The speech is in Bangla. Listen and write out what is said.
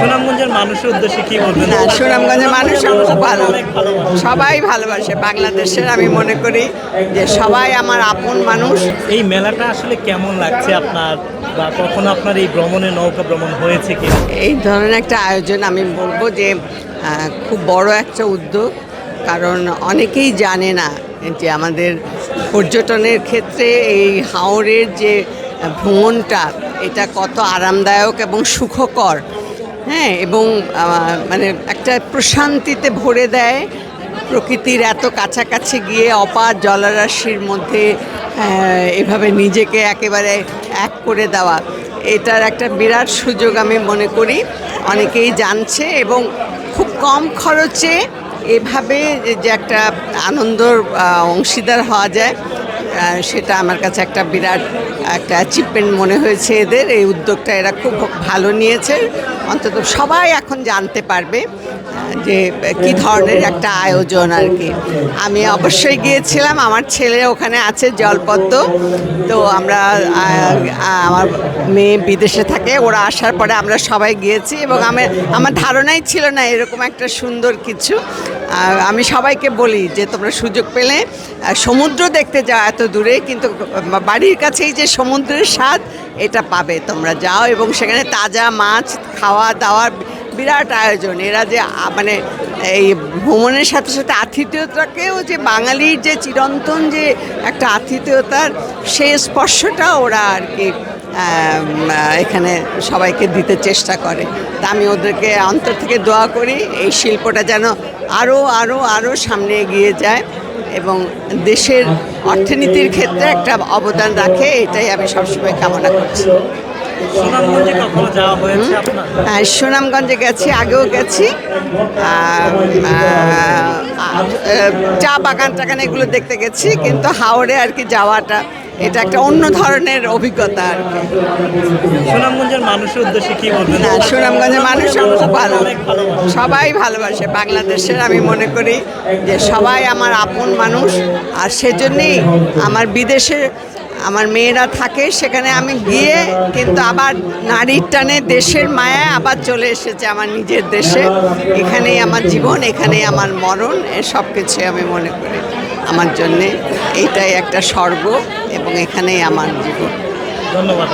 সুনামগঞ্জের মানুষের উদ্দেশ্যে কি বলবেন? না সুনামগঞ্জের মানুষ খুব ভালো। সবাই ভালোবাসে বাংলাদেশের আমি মনে করি যে সবাই আমার আপন মানুষ। এই মেলাটা আসলে কেমন লাগছে আপনার? বা কখনো আপনার এই ভ্রমণে নৌকা ভ্রমণ হয়েছে কি? এই ধরনের একটা আয়োজন আমি বলব যে খুব বড় একটা উদ্যোগ। কারণ অনেকেই জানে না যে আমাদের পর্যটনের ক্ষেত্রে এই হাওড়ের যে ভ্রমণটা এটা কত আরামদায়ক এবং সুখকর। হ্যাঁ এবং মানে একটা প্রশান্তিতে ভরে দেয়। প্রকৃতির এত কাছাকাছি গিয়ে অপার জলরাশির মধ্যে এভাবে নিজেকে একেবারে এক করে দেওয়া। এটার একটা বিরাট সুযোগ আমি মনে করি। অনেকেই জানছে এবং খুব কম খরচে এভাবে যে একটা আনন্দর অংশীদার হওয়া যায় সেটা আমার কাছে একটা বিরাট একটা অ্যাচিভমেন্ট মনে হয়েছে এদের। এই উদ্যোগটা এরা খুব ভালো নিয়েছে। অন্তত সবাই এখন জানতে পারবে যে কি ধরনের একটা আয়োজন আর কি। আমি অবশ্যই গিয়েছিলাম, আমার ছেলে ওখানে আছে জলপদ্ম। তো আমরা আমার মেয়ে বিদেশে থাকে, ওরা আসার পরে আমরা সবাই গিয়েছি এবং আমার আমার ধারণাই ছিল না এরকম একটা সুন্দর কিছু। আমি সবাইকে বলি যে, তোমরা সুযোগ পেলে সমুদ্র দেখতে যাও এত দূরে, কিন্তু বাড়ির কাছেই যে সমুদ্রের স্বাদ এটা পাবে, তোমরা যাও এবং সেখানে তাজা মাছ, খাওয়া দাওয়ার বিরাট আয়োজন। এরা যে মানে এই ভ্রমণের সাথে সাথে আতিথেয়তাকেও যে বাঙালির যে চিরন্তন যে একটা আতিথেয়তার সেই স্পর্শটা ওরা আর কি এখানে সবাইকে দিতে চেষ্টা করে। তা আমি ওদেরকে অন্তর থেকে দোয়া করি, এই শিল্পটা যেন আরও আরও আরও সামনে এগিয়ে যায়। এবং দেশের অর্থনীতির ক্ষেত্রে একটা অবদান রাখে এটাই আমি সবসময় কামনা করছি। সুনামগঞ্জে হ্যাঁ, সুনামগঞ্জে গেছি আগেও গেছি। চা বাগান টাগান এগুলো দেখতে গেছি কিন্তু হাওড়ে আর কি যাওয়াটা এটা একটা অন্য ধরনের অভিজ্ঞতা আর কি। সুনামগঞ্জের মানুষের উদ্দেশ্যে কি বলবেন? না সুনামগঞ্জের মানুষ খুব ভালো সবাই ভালোবাসে বাংলাদেশের আমি মনে করি যে সবাই আমার আপন মানুষ আর সেজন্যেই আমার বিদেশে আমার মেয়েরা থাকে সেখানে আমি গিয়ে কিন্তু আবার নারীর টানে দেশের মায়া আবার চলে এসেছে আমার নিজের দেশে। এখানেই আমার জীবন এখানেই আমার মরণ এ সব কিছু আমি মনে করি। আমার জন্যে। এটাই একটা স্বর্গ এবং এখানেই আমার জীবন। ধন্যবাদ